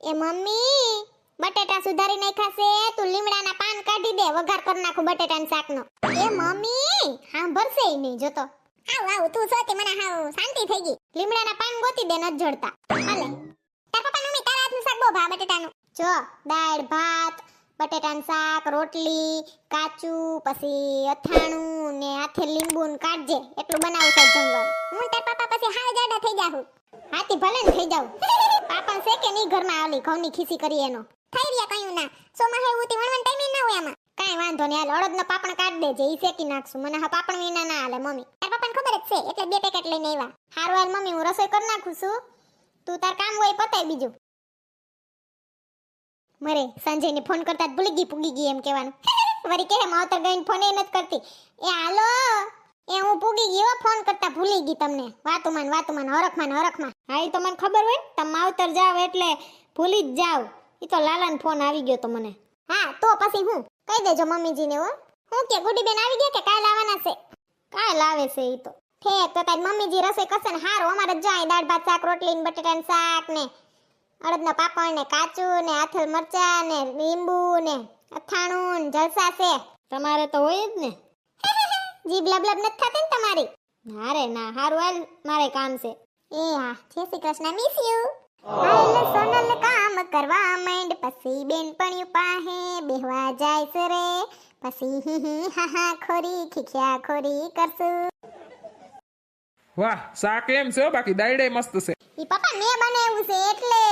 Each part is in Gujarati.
એ મમ્મી, બટેટા સુધારી નાખાશે તું લીમડાના પાન કાઢી દે, વઘાર કરી નાખું બટેટાના શાકનો. એ મમ્મી, સાંભળશે ઈ નહીં, જોતો. આવ આવ તું સોતી મને હાવ શાંતિ થઈ ગઈ. લીમડાના પાન ગોતી દે, ન જડતા. હાલે. તાર પપ્પા, મમ્મી, તારા હાથનું શાક બહુ ભાવ, બટેટાનું. જો, દાળ, ભાત, બટેટાનું શાક, રોટલી કાચું પછી અથાણું ને હાથે લીંબુ ને કાઢજે, એટલું બનાવું છે જમવાનું. હું તાર પપ્પા પછી હાવ જાડા થઈ જાહું. હાથી ભલે ને થઈ જાવ પાપા છે કે નહીં ઘરમાં આલી ઘઉંની ખીસી કરી એનો. થઈ રહ્યા કયું ના. સોમાં હે ઉતી વણવણ ટાઈમે ના હોય આમાં. કાઈ વાંધો નહીં હાલ અડદનો પાપણ કાઢ દેજે ઈ શેકી નાખશું. મને હા પાપણ વિના ના હાલે મમ્મી. તાર પાપણ ખબર જ છે એટલે બે પેકેટ લઈને આવ્યા. હારું હાલ મમ્મી હું રસોઈ કરી નાખું છું. તું તાર કામ હોય પતાય બીજું. મરે સંજયને ફોન કરતા ભૂલી ગઈ પૂગી ગઈ એમ કહેવાનું. વરી કે માવતર ગઈને ફોન એ નથી કરતી. એ હાલો. એ હું પૂગી હો, ફોન કરતા ભૂલી ગઈ તમને. વાતુમાન વાતુમાન હરખમાન હરખમાં હા એ તો મને ખબર હોય તમે માવતર જાવ એટલે ભૂલી જ જાવ. એ તો લાલાનો ફોન આવી ગયો તો મને. હા, તો પછી હું? કહી દેજો મમ્મીજીને હો. હું કે, ગુડીબેન આવી ગયા કે કાલ આવવાના છે? કાલ આવે છે એ તો. ઠેક તો તારી મમ્મીજી રસોઈ કરશે ને? હારો, અમારે જાય દાળ, ભાત, શાક, રોટલી ને બટેટાનું શાક ને અડદના પાપડ ને કાચું ને આથલ મરચા ને લીંબુ ને અથાણું ને જલસા છે. તમારે તો હોય જ ને. જીભ લબ લબ નથી થતી ને તમારી? ના રે ના હારું હાલ મારે કામ છે. એ હા જય શ્રી કૃષ્ણ મિસ યુ હાલ સોનલ કામ કરવા માંડ પછી બેનપણ્યું પાહે બેહવા જાય છે રે. પછી હી હી હા હા ખોરી ખીખ્યા ખોરી કરશું. વાહ શાક એમ છે બાકી દાઈડે મસ્ત છે. ઈ પપ્પા મેં બનાવ્યું છે એટલે.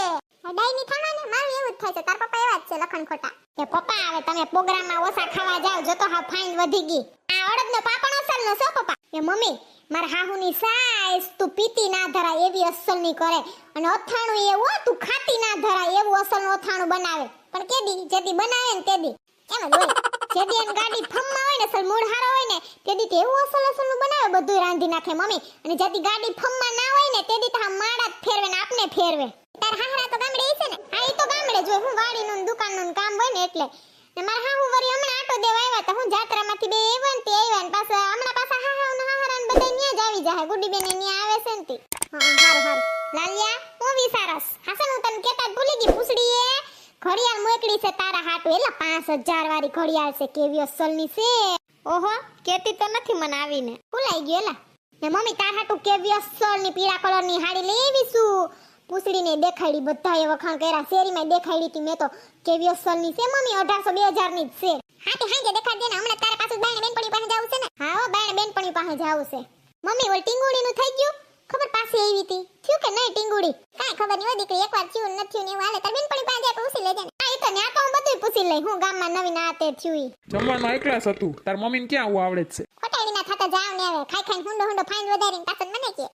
હડાઈ ની થાના ને મારું એવું જ થાય છે તાર પપ્પા એવા જ છે લખણ ખોટા. કે પપ્પા આવે તમે પ્રોગ્રામમાં ઓછા ખાવા જાવ જો તો હા ફાઇન વધી ગઈ. અડદનો પાપણ અસલનો સો પપ્પા? એ મમ્મી, મારા હાહુની સાઈઝ તું પીતી ના ધરાય એવી અસલની કરે. અને અથાણું એવું તું ખાતી ના ધરાય એવું અસલનું અથાણું બનાવે. પણ કેદી, જેદી બનાવે ને તેદી. એમ જ હોય? જેદી એમ ગાડી ફમમાં હોય ને, અસલ મૂળ હારો હોય ને, તેદી તે એવું અસલ અસલનું બનાવે બધું રાંધી નાખે મમ્મી. અને જેદી ગાડી ફમમાં ના હોય ને, તેદી તો માડા ફેરવે ને આપને ફેરવે. તાર હાહરા તો ગામડે છે ને? હા એ તો ગામડે જો હું વાડીનું દુકાનનું કામ હોય ને એટલે. મારા હાહુ વરી હમણાં આટો દેવા આવ્યા તા હું જાત્રામાંથી બે આવ્યા ને તે આવ્યા ને પાછા હમણાં પાછા હાહા ને હાહરા ને બધા ન્યા જ આવી જાય ગુડી બેન ન્યા આવે છે ને તી. હા હારું હારું લાલિયા હું વિસારસ હાસન હું તને કેતા ભૂલી ગઈ. પૂછડી એ ઘડિયાળ મોકલી છે તારા હાટુ. એલા પાંચ હજાર વાળી ઘડિયાળ છે. કેવી અસલની છે. ઓહો કેતી તો નથી મને આવીને. ભૂલાઈ ગયો એલા. ને મમ્મી તાર હાટુ કેવી અસલની પીળા કલરની હાડી લેવી છું. પૂછડીને દેખાડી બધાએ વખાણ કર્યા. શેરીમાં દેખાડી હતી મેં તો. કેવી અસલની છે મમ્મી? અઢારસો બે હજારની જ છે. હા તે હાંજે દેખાડ દે ને. હમણાં તારે પાછું બાયણે બેનપણી પાસે જાવું છે ને? હા હો બાયણે બેનપણી પાસે જાવું છે. મમ્મી ઓલ ટીંગુડીનું થઈ ગયું? ખબર પાસે આવી હતી. થયું કે નહીં ટીંગુડી? કાંઈ ખબર નહીં હો દીકરી એકવાર થયું ને નથી થયું ને એવું હાલે. તાર બેનપણી પાસે જાય પૂછી લેજે ને. હા એ તો ન્યા તો હું બધું પૂછી લઈ. હું ગામમાં નવીન આ તે થયું જમવાનું એકલા હતું. તાર મમ્મીને ક્યાં આવું આવડે છે? ખોટાડીના થતા જાવ ને હવે. ખાઈ ખાઈને હુંડો હુંડો ફાઈન વધારીને પાછળ મને કે.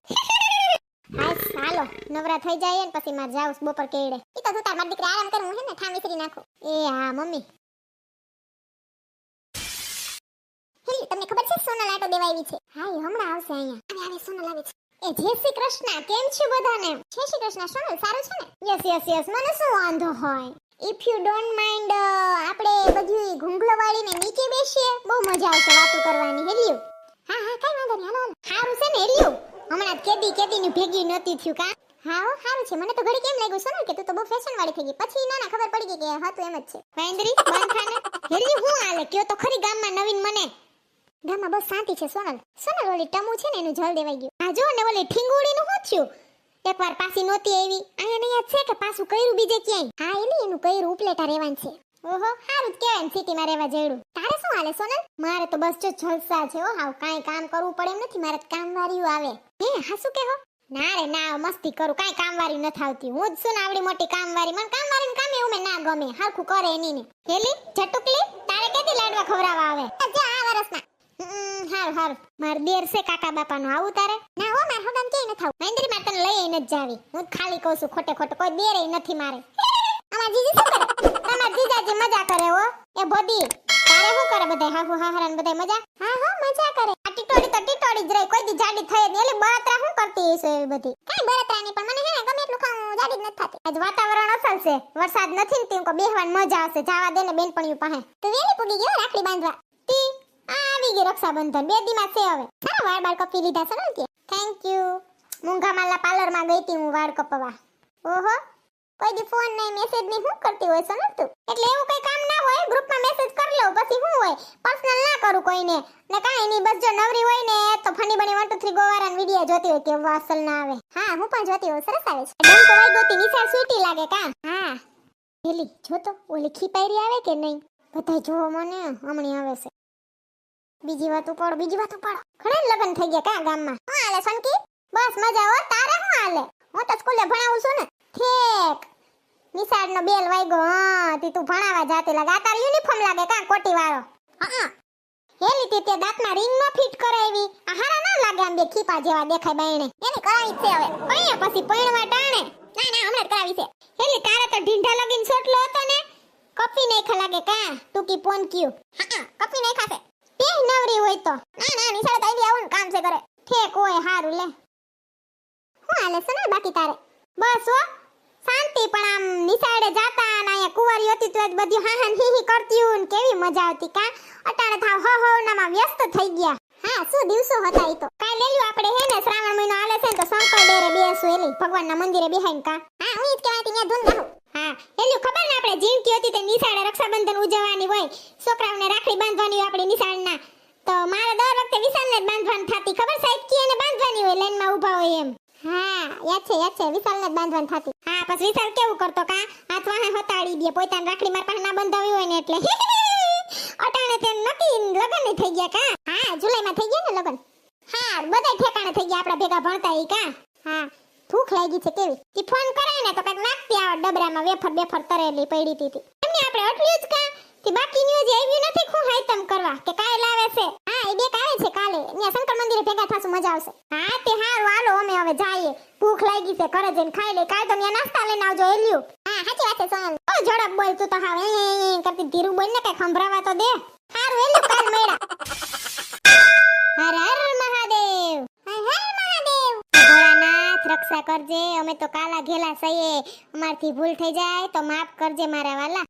હાલો નવરા થઈ જાય ને પછી મારે જાવ બપોર કેડે. ઈ તો તું તાર મારી દીકરી આરામ કરું, હું ને ઠામ વિસરી નાખું. એ હા, મમ્મી. હેલી, તમને ખબર છે સોનલ આટો દેવા છે? હા, એ હમણાં આવશે અહીંયા. આવે આવે સોનલ આવે છે. એ જય શ્રી કૃષ્ણ, કેમ છો બધાને? જય શ્રી કૃષ્ણ, સોનલ, સારું છે ને? યસ યસ યસ, મને શું વાંધો હોય? ઇફ યુ ડોન્ટ માઇન્ડ આપણે બધી ઘૂંઘલો વાળીને નીચે બેસીએ. બહુ મજા આવશે વાતો કરવાની, હેલ્યુ? હા હા, કઈ વાંધો નહીં, હાલો હારું છે ને, હેલ્યુ? હમણાં કેદી, કેદીની ભેગી નતી થયું કા? હા, હો, સારું છે. મને તો ઘડી કેમ લાગ્યું સોનલ કે તું તો બહુ ફેશન વાળી થઈ ગઈ. પછી ના ના ખબર પડી ગઈ કે હતું એમ જ છે. વાંદરી બંધ થાને હેરી હું આલે કયો તો ખરી ગામમાં નવીન મને. ગામમાં બસ શાંતિ છે, સોનલ. સોનલ, ઓલી ટમુ છે ને, એનું જળ દેવાઈ ગયું. આ જો ને, ઓલી ઠીંગુડીનું શું થયું? એકવાર પાછી નહોતી આવી. અહીંયા નહીં છે કે પાછું કર્યું બીજે ક્યાંય? હા, એની, એનું કર્યું ઉપલેટા રહેવાનું છે. ઓહો, સારું જ કહેવાય સિટીમાં રહેવા જેવડું. તારે શું હાલે, સોનલ? મારે તો બસ જો જલસા છે, હો, હાવ કાંઈ કામ કરવું પડે એમ નથી. મારે કામ વાળ્યું આવે. હે, હા, શું કહો? ના રે, ના, મસ્તી કરું. કાંઈ કામવાળી નથી આવતી. હું જ શું આવડી મોટી કામવાળી મને કામવાળીનું કામ એવું ના ગમે. હરખું કરે એની ને. હેલી, જટુકલી, તારે કેદી લાડવા ખવડાવવા આવે? આ વરસના. હારું હારું. માર દેર છે કાકા બાપાનો. આવું તારે? ના, હો, માર હગામ કે ન થાવ મહેન્દ્રી માં તને લઈ ન જાવી. હું ખાલી કહું છું, ખોટે ખોટે, કોઈ દેરે નથી મારે. અમાર જીજી તમાર જીજાજી મજા કરે હો. એ બોડી તારે શું કરે બધાય? હાહુ હાહરાન બધાય મજા? હા હા, મજા કરે. આ ટીટોડી તો ટીટોડી જ રહી. કોઈ દી જાડી થઈ નહીં. એલી બળતરા શું કરતી હશે એવી બધી? કાઈ બળતરા પણ મને હે ને ગમે એટલું ખાવું જાડી જ નથી થતી. આજ વાતાવરણ અસલ છે. વરસાદ નથી ને તીમ કો બેહવાન મજા આવશે જાવા દે ને બેનપણીઓ પાસે. તો વેલી પૂગી ગયો રાખડી બાંધવા. તી આવી ગઈ રક્ષાબંધન. બે દીમાં છે હવે. સારા વાળ બાળ કપી લીધા છે ને થેન્ક યુ મૂંઘા માલા પાર્લરમાં ગઈ હતી હું વાળ કપવા. ઓહો. કોઈ દી ફોન નહીં મેસેજ નહીં હું કરતી હોય સોનલ તું? એટલે એવું કઈ કામ ના હોય ગ્રુપમાં મેસેજ કરી લઉં, પછી હું હોય? પર્સનલ ના કરું કોઈને. ને કાંઈ નહીં, બસ જો નવરી હોય ને, તો ફની બની વન ટુ થ્રી ગોવારાન વિડિયો જોતી હોય કે વાસલ ના આવે. હા, હું પણ જોતી હોઉં, સરસ આવે છે. ડંકો વાઈ ગોતી નિશાળ સ્વીટી લાગે કા? હા. પેલી જો તો, ઓલી ખીપાયરી આવે કે નહીં? બધાય જોવો મને, હમણી આવે છે. બીજી વાત ઉપાડો, બીજી વાત ઉપાડો. ઘણા લગ્ન થઈ ગયા કા ગામમાં? હા હાલે, સનકી? બસ મજા હો, તારે હું હાલે? હું તો સ્કૂલે ભણાવું છું ને. ઠેક. નિશાળનો બેલ વાગ્યો, હા, તી તું ભણાવા જાતી લાગે. તાર યુનિફોર્મ લાગે કા કોટી વાળો હા. હેલી તે તે દાંતમાં રિંગમાં ફિટ કરાવી આ ના લાગે આમ બે ખીપા જેવા દેખાય બાયણે. એની કરાવી છે હવે. પૈયા પછી પૈણવા ટાણે. ના ના, હમણાં કરાવી છે. હેલી, તારે તો ઢીંઢા લગીન છોટલો હતો ને? કપી નહીં ખલાગે કા? ટૂકી પોન ક્યુ. હા કપી નહીં ખાશે તે નવરી હોય તો. ના ના, નિશાળ તો આવી આવું કામ છે કરે ઠેક હોય, હારું લે. હું હાલે સના બાકી તારે? બસ હો. શાંતિ, પણ આમ નિસાડે જાતા અને અહીંયા કુંવારી હતી તો જ બધી હા હા, હી કરતી ને કેવી મજા આવતી કા? અટાણે થાવ, હો હો નામાં વ્યસ્ત થઈ ગયા. હા, શું દિવસો હતા ઈ તો? કાઈ લેલ્યું આપણે, હે ને? શ્રાવણ મહિનો આલે છે ને તો શંકર ડેરે બેસું એલી ભગવાનના મંદિરે બેહાઈને કા? હા, હું જ કહેવાતી ત્યાં ધૂન રહું હા એલ્યું ખબર ને આપણે જીણતી હતી તે નિશાળે રક્ષાબંધન ઉજવવાની હોય, છોકરાઓને રાખડી બાંધવાની હોય આપણે નિશાળના. તો મારે દર વખતે વિશાલને જ બાંધવાની થતી, ખબર સાહેબ? કી એને બાંધવાની હોય, લાઈનમાં ઊભા હોય એમ. યાદ છે યાદ છે, વિશાલને જ બાંધવાન થતી. હા, પછી વિશાલ કેવું કરતો કા? હાથ વાહે હતાડી દે, પોતાની રાખડી માર પાસે ના બંધાવી હોય ને એટલે. અટાણે તે નકી લગનની થઈ ગયા કા? હા, જુલાઈમાં થઈ ગયા ને લગન? હા બધા ઠેકાણે થઈ ગયા આપડા ભેગા ભણતા ઈ કા? હા, ભૂખ લાગી છે કેવી? તી ફોન કરે ને તો કંઈક નાખતી આવે ડબરામાં વેફર બેફર તરેલી પડી તી તી. એમને આપણે અટલ્યું જ કા? તી બાકી ન્યૂઝ આવ્યું નથી ખું હાઈતમ કરવા. કે કાય લાવે છે? હા એ બે આવે છે કાલે. અહીંયા શંકર મંદિરે ભેગા થાશું, મજા આવશે. હા, તે હારું, હાલો, અમે હવે જઈએ. ભૂખ લાગી છે, ઘરે જઈને ખાઈ લે કાલે તો ત્યાં નાસ્તા લઈને આવજો એલ્યું હા, સાચી વાત છે, સોનલ. ઓ ઝડપ બોલ તું તો હાવ. એ કરતી ધીરું બોલ ને, કઈ ખંભરાવા તો દે. હારું એલ્યું કાલ મેળા હર હર, મહાદેવ. રક્ષા કરજે. અમે તો કાલા ઘેલા સઈએ અમારથી ભૂલ થઈ જાય, તો માફ કરજે મારા વાલા.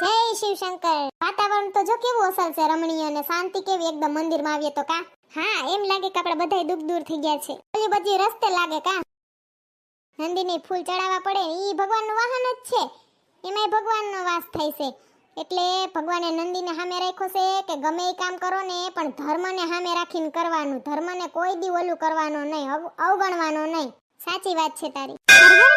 જય શિવશંકર. વાતાવરણ તો જો કેવું અસર છે, રમણીય અને શાંતિ કેવી એકદમ મંદિરમાં આવીએ તો કા? હા, એમ લાગે કે આપણે બધાય દુઃખ દૂર થઈ ગયા છે. ઓલી બધી રસ્તે લાગે કા? નંદીની ફૂલ ચડાવવા પડે, ઈ ભગવાનનું વાહન જ છે. એમાંય ભગવાનનો વાસ થાય છે. એટલે ભગવાને નંદીને સામે રાખ્યો છે કે ગમે એ કામ કરો ને, પણ ધર્મને સામે રાખીને કરવાનું. ધર્મને કોઈ દી ઓલું કરવાનું નહીં અવગણવાનો નહીં. સાચી વાત છે તારી.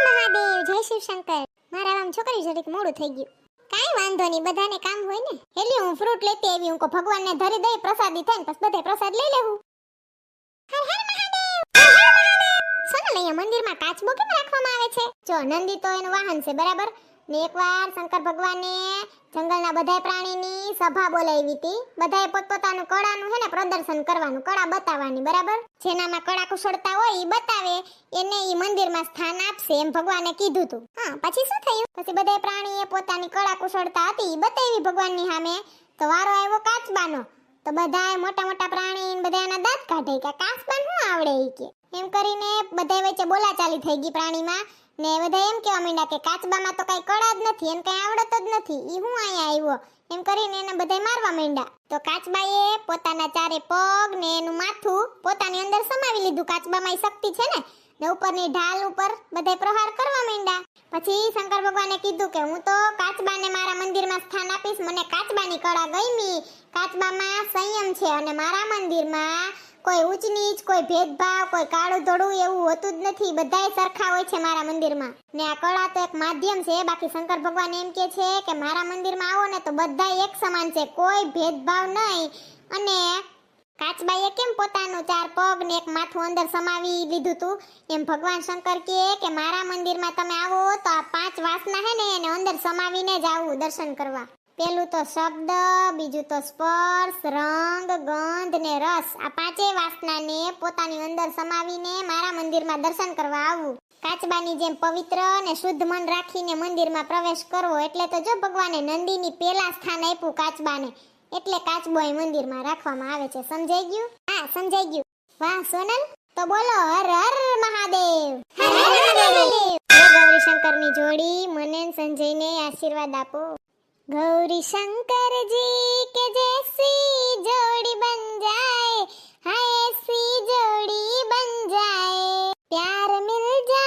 મહાદેવ, જય શિવશંકર. મારા આમ છોકરી જરીક મોડું થઈ ગયું. કાઈ વાંધો નહીં, બધાને કામ હોય ને. એટલે હું ફ્રૂટ લેતી આવી, હું કો ભગવાનને ધરી દઈ, પ્રસાદી થાય પછી બધે પ્રસાદ લઈ લેવું. હર હર મહાદેવ સોનલ અહીંયા મંદિરમાં કાચબો કેમ રાખવામાં આવે છે? જો નંદી તો એનું વાહન છે, બરાબર? ને એકવાર શંકર ભગવાને જંગલના બધા પ્રાણીની સભા બોલાવી હતી. બધાએ પોતપોતાનું કળાનું છે ને પ્રદર્શન કરવાનું, કળા બતાવવાની, બરાબર? જેનામાં કળા કુશળતા હોય એ બતાવે, એને એ મંદિરમાં સ્થાન આપશે એમ ભગવાને કીધું હતું હા, પછી શું થયું? પછી બધા પ્રાણીએ પોતાની કળા કુશળતા હતી એ બતાવી ભગવાનની સામે. તો વારો આવ્યો કાચબાનો. તો બધાય મોટા મોટા પ્રાણી ને બધા એના દાંત કાઢે કે કાચબાને શું આવડે કે? એમ કરીને બધા વચ્ચે બોલાચાલી થઈ ગઈ પ્રાણીમાં. ને બધા એમ કહેવા માંડ્યા કે કાચબામાં તો કઈ કળા જ નથી એને કઈ આવડત જ નથી. ઈ હું અહીંયા આવ્યો? એમ કરીને એને બધા મારવા માંડ્યા. તો કાચબાએ પોતાના ચારે પગ ને એનું માથું પોતાની અંદર સમાવી લીધું. કાચબામાં શક્તિ છે ને? ને ઉપરની ઢાલ ઉપર બધાય પ્રહાર કરવા માંડ્યા. પછી શંકર ભગવાને કીધું કે હું તો કાચબાને મારા મંદિરમાં સ્થાન આપીશ. મને કાચબાની કળા ગમી. કાચબામાં સંયમ છે અને મારા મંદિરમાં કોઈ ઊંચ નીચ કોઈ ભેદભાવ, કોઈ કાળું ધોળું એવું હોતું જ નથી. બધાય સરખા હોય છે મારા મંદિરમાં. ને આ કળા તો એક માધ્યમ છે. બાકી શંકર ભગવાન એમ કે છે કે મારા મંદિરમાં આવો ને તો બધા એક સમાન છે. કોઈ ભેદભાવ નહીં. અને કાચબાઈએ કેમ પોતાનું ચાર પગ ને એક માથું અંદર સમાવી લીધું તું? એમ ભગવાન શંકર કહે કે મારા મંદિરમાં તમે આવો તો આ પાંચ વાસના હે ને એને અંદર સમાવીને જ આવવું દર્શન કરવા. પેલું તો શબ્દ, બીજું તો સ્પર્શ, રંગ, ગંધ ને રસ. આ પાંચેય વાસનાને પોતાની અંદર સમાવીને મારા મંદિરમાં દર્શન કરવા આવવું કાચબાની જેમ પવિત્ર ને શુદ્ધ મન રાખીને મંદિરમાં પ્રવેશ કરવો એટલે તો જો ભગવાને નંદીની પેલા સ્થાન આપ્યું કાચબાને, એટલે કાચબો એ મંદિરમાં રાખવામાં આવે છે. સમજાઈ ગયું? હા, સમજાઈ ગયું. વાહ, સોનલ. તો બોલો, હર હર મહાદેવ. હર હર મહાદેવ. ગૌરી શંકરની જોડી, મને સંજયને આશીર્વાદ આપો. ગૌરી શંકરજી કે જે સી જોડી બન જાય હા એસી જોડી બન જાય પ્યાર મિલ જાય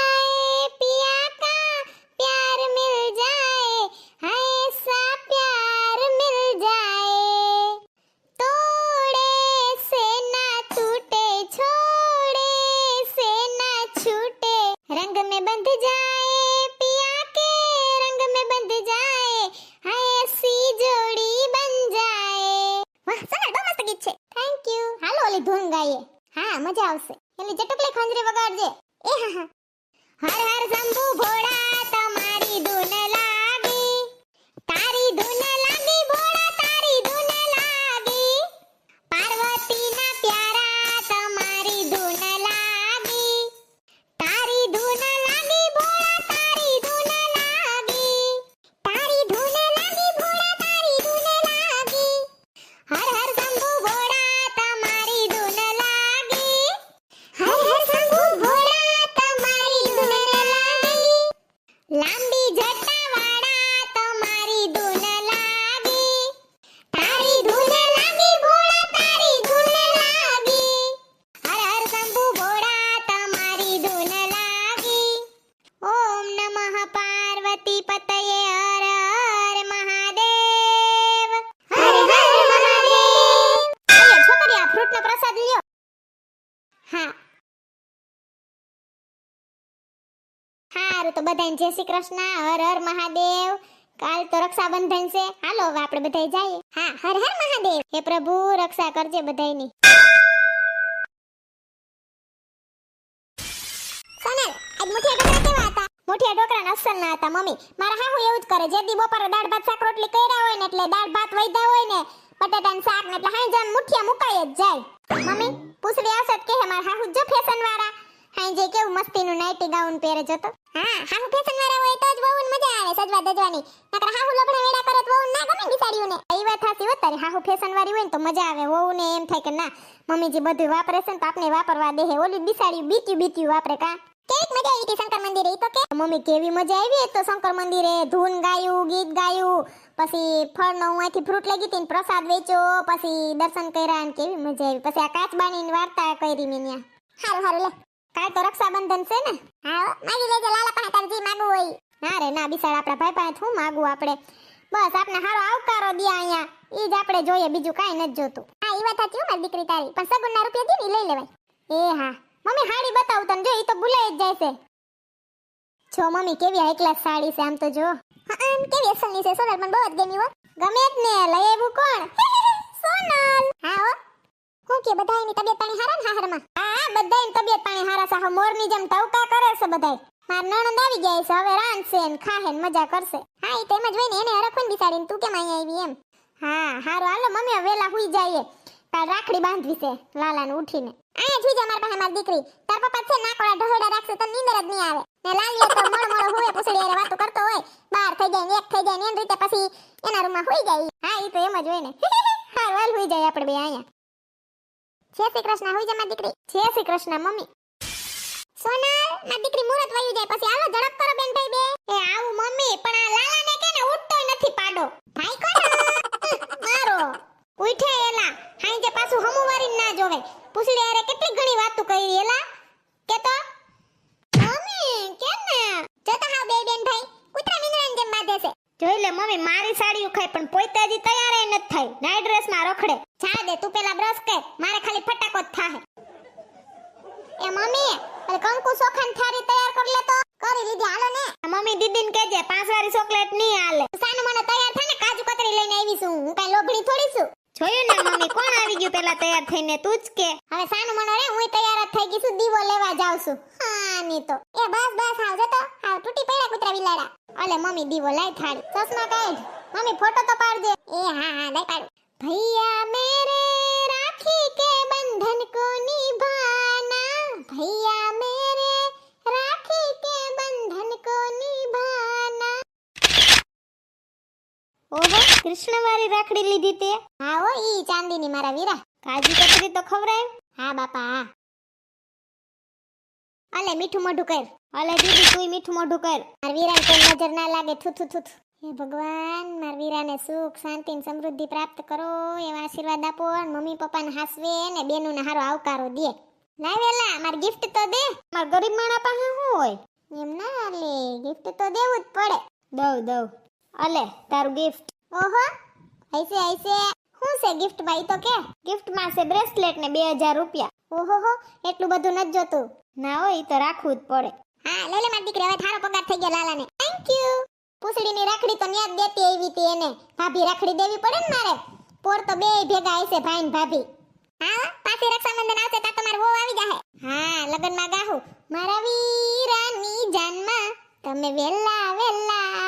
બધાને જય શ્રી કૃષ્ણ, હર હર મહાદેવ. કાલ તો રક્ષાબંધન છે. હાલો આપણે બધાય જઈએ. હા, હર હર મહાદેવ. હે પ્રભુ, રક્ષા કરજે બધાયની. સોનલ, આજ મુઠિયા ઢોકળા કેવા ના હતા, મમ્મી. મારા હાહુ એવું કરે, જે બપોરે દાળ ભાત શાક રોટલી કર્યા હોય ને એટલે દાળ ભાત વૈધા હોય ને બટાટાનું શાક મુકાઈ જ જાય. મમ્મી, પૂછડી આવશે કે મારા હાહુ જ ફેશન વાળા. હાઈ જે કેવું મસ્તીનું નાઈટી ગાઉન પહેરે જતો હા હાહુ ફેશન વાળા હોય તો જ બહુ મજા આવે સજવા દજવાની. નકર હાહુ લપડા વેડા કરે તો બહુ ના ગમે બિચારીઓને એ વાત થાસી હોત તારી હાહુ ફેશન વાળી હોય ને તો મજા આવે. વહુ ને એમ થાય કે ના મમ્મી જે બધું વાપરે છે ને તો આપણે વાપરવા દે. ઓલી બિસાડી બીત્યું બીત્યું વાપરે કા? કેવી મજા આવી હતી શંકર મંદિરે તો કે? મમ્મી કેવી મજા આવી તો શંકર મંદિરે ધૂન ગાયું ગીત ગાયું પછી ફળનો અહીંથી ફ્રૂટ લઈ ગઈ ને પ્રસાદ વેચ્યો પછી દર્શન કર્યા ને કેવી મજા આવી. પછી આ કાચબાની વાર્તા કરી મેં ન્યા હારું હારું લે. કાલ તો રક્ષાબંધન છે ને? હા માગી લેજે લાલા પાસે તારે જી માગવું હોય. ના રે ના બિસાડ આપણા ભાઈ પાસે શું માગવું આપણે? બસ આપણે હારો આવકારો દિયા અહીંયા. ઈ જ આપણે જોઈએ બીજું કાઈ નથી જોતું. હા ઈ વાત સાચી મારી દીકરી તારી. પણ સગુનના રૂપિયા દે ને લઈ લેવાય. એ હા. મમ્મી હાડી બતાવું તને. જો ઈ તો ભૂલાઈ જ જાય છે. જો મમ્મી કેવી હાઈ ક્લાસ સાડી છે આમ તો જો. હા આમ કેવી અસલની છે? સોનલ મને બહુ જ ગમી હો. ગમે જ ને લઈ આવ્યું કોણ? સોનલ. હા હો. હું કે, બધાયની તબિયત પાણી હારા ને હાહરમાં? હા બધાયની તબિયત પાણી હારા સાહ મોરની જેમ ટવકા કરે છે બધાય. માર નણંદ આવી ગયા છે, હવે રાંધશે ને ખાહે ને મજા કરશે. હા, એ તેમ જ હોય ને, એને હરખું બિસાડીને તું કેમ અહીંયા આવી એમ? હા, હારું, હાલો, મમ્મી વેલા હુઈ જઈએ. તાર રાખડી બાંધવી છે, લાલાને ઉઠીને. આયા જોઈ જા મારા પાસે, મારી દીકરી. તાર પપ્પા છે નાકોડા ઢોડા રાખશે તો નીંદર જ નહીં આવે. ને લાલીએ તો મોળ મોળ હોય પૂછડી અરે વાતો કરતો હોય. બાર થઈ જાય ને એક થઈ જાય ને એમ રીતે પછી એના રૂમમાં હોઈ જાય હા એ તો એમ જ હોય ને. હારું, હાલ હોઈ જાય આપણે બે અહીંયા. જય શ્રી કૃષ્ણ હોય જમા દીકરી. જય શ્રી કૃષ્ણ, મમ્મી. સોનલ, મારી દીકરી મુરત વયું જાય પછી હાલો ઝડપ કરો બેન ભાઈ બે. એ આવું મમ્મી, પણ આ લાલાને કે ને ઉઠતોય નથી પાડો. ભાઈ કોણ મારો. ઉઠે એલા. હાઈ જે પાછું હમુ વારી ના જોવે. પૂછડી અરે કેટલી ઘણી વાતો કરી એલા. કે તો મમ્મી, કેમ ને? જતા હા બે બેન ભાઈ. કૂતરા મીંદડાની જેમ બાંધે છે. જોઈ લે મમ્મી, મારી સાડીઓ ખાય, પણ પોઈતાજી તૈયાર નથી થઈ નાઈટ ડ્રેસમાં રખડે. જા દે, તું પેલા બ્રશ કર. મારે ખાલી ફટાકો જ થાહે એ મમ્મી અરે કંકુ સોખાન થારી તૈયાર કરી લે તો કરી લીધી હાલો ને મમ્મી દીદીને કહેજે પાંચ વાળી ચોકલેટ નહીં હાલે સાનું મને તૈયાર થાય ને કાજુ કતરી લઈને આવી છું હું કઈ લોભડી થોડી છું જોયું ને મમ્મી કોણ આવી ગયું પેલા તૈયાર થઈને તું જ કે, હવે સાનું મને રે, હું તૈયાર જ થઈ ગઈ છું, દીવો લેવા જાઉં છું. હા, ની તો. એ બસ બસ, હાવ જતો. હાવ તૂટી પડ્યા કૂતરા બિલાડા. અલે, મમ્મી, દીવો લાઈ થાળી. ચશ્મા કાઢ. મમ્મી, ફોટો તો પાડજે એ, હા હા લઈ પાડું. ભૈયા મેરે ઓહો કૃષ્ણવાળી રાખડી લીધી તે? હા હો ઈ ચાંદીની મારા વીરા. કાજી કતરી તો ખવરાય હા બાપા હા. અલે મીઠું મોઢું કર. અલે દીદી તું મીઠું મોઢું કર. માર વીરાને કોઈ નજર ના લાગે. થુ થુ થુ. હે ભગવાન માર વીરાને સુખ શાંતિ ને સમૃદ્ધિ પ્રાપ્ત કરો એવા આશીર્વાદ આપો અને મમ્મી પપ્પાને હાસવે ને બેનુને હારો આવકારો દે. લાવેલા માર ગિફ્ટ તો દે. માર ગરીબ માણા પાસે શું હોય? એમ ના લે ગિફ્ટ તો દેવું જ પડે. દઉં દઉં. અલે તારું ગિફ્ટ ઓહો, આઈસે આઈસે. શું છે ગિફ્ટ ભાઈ તો કે? ગિફ્ટમાં છે બ્રેસલેટ ને 2000 રૂપિયા. ઓહો એટલું બધું નથી જોતું. ના હોય તો રાખવું જ પડે. હા, લે લે, મારી દીકરી, હવે થારો પગાર થઈ ગયો લાલાને. થેન્ક યુ પૂસડીની રાખડી તો ન્યાદ દેતી આવી હતી એને. ભાભી રાખડી દેવી પડે ને મારે? પોર તો બે ભેગા હશે ભાઈ ને ભાભી. હા, પાછી રક્ષાબંધન આવશે તા તમારે વહુ આવી જાહે. હા, લગનમાં ગાહું. મારા વીરાની જાનમાં તમે વેલા વેલા.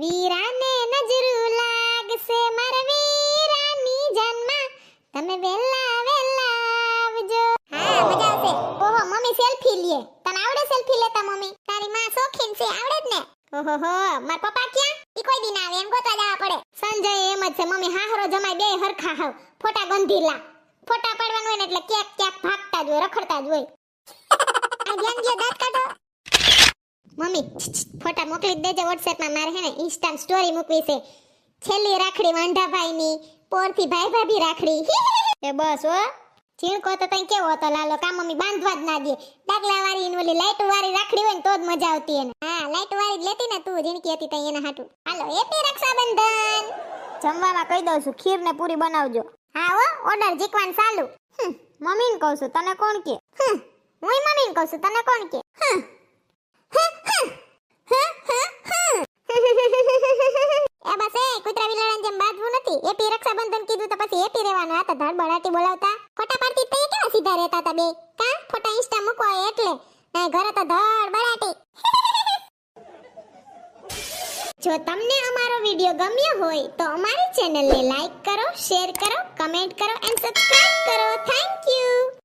વીરાને નજરું લાગશે મારા વીરાની જાનમાં. તમે વેલા વેલા આવજો. હા, મજા આવશે. ઓહો, મમ્મી સેલ્ફી લે. તને આવડે સેલ્ફી લેતા, મમ્મી? તારી માં શોખીન છે, આવડે જ ને? ઓહોહો માર પપ્પા ક્યાં? ઈ કોઈ દિન આવે, એમ ગોતા જવા પડે. સંજય એમ જ છે, મમ્મી, હાહરો જમાઈ બે હરખા હાવ. ફોટા ગંધીલા. ફોટા પાડવાનું હોય ને એટલે ક્યાંક ક્યાંક ભાગતા જ હોય, રખડતા જ હોય. આ દ્યો, દાંત કાઢો. મમ્મી ફોટા મોકલી દેજે વોટ્સએપમાં મારે હે ને ઇન્સ્ટા સ્ટોરી મૂકવી છે. છેલ્લી રાખડી વાંઢાભાઈની પોરથી ભાઈ ભાભી રાખડી. એ બસ, હો. ચીણકો તો તઈ કેવો હતો લાલો, કા મમ્મી બાંધવા જ ના દે. ડાગલા વાળી ને લાઈટ વાળી રાખડી હોય ને તો જ મજા આવતી એને. હા લાઈટ વાળી લેતી ને તું જીણકી હતી તઈ એના હાટું. હાલો હેપી રક્ષાબંધન. જમવામાં કહી દઉં છું ખીર ને પૂરી બનાવજો. હા, હો ઓર્ડર જીકવાન ચાલુ. મમ્મીને કહું છું, તને કોણ કે? હુંય મમ્મીને કહું છું, તને કોણ કે? હા હમ. હમ, હમ, હમ. એટલે? ના ઘરે તો ધડ જો તમને અમારો વિડિયો ગમ્યો હોય તો અમારી ચેનલને લાઈક કરો, શેર કરો, કમેન્ટ કરો એન્ડ સબસ્ક્રાઇબ કરો. Thank you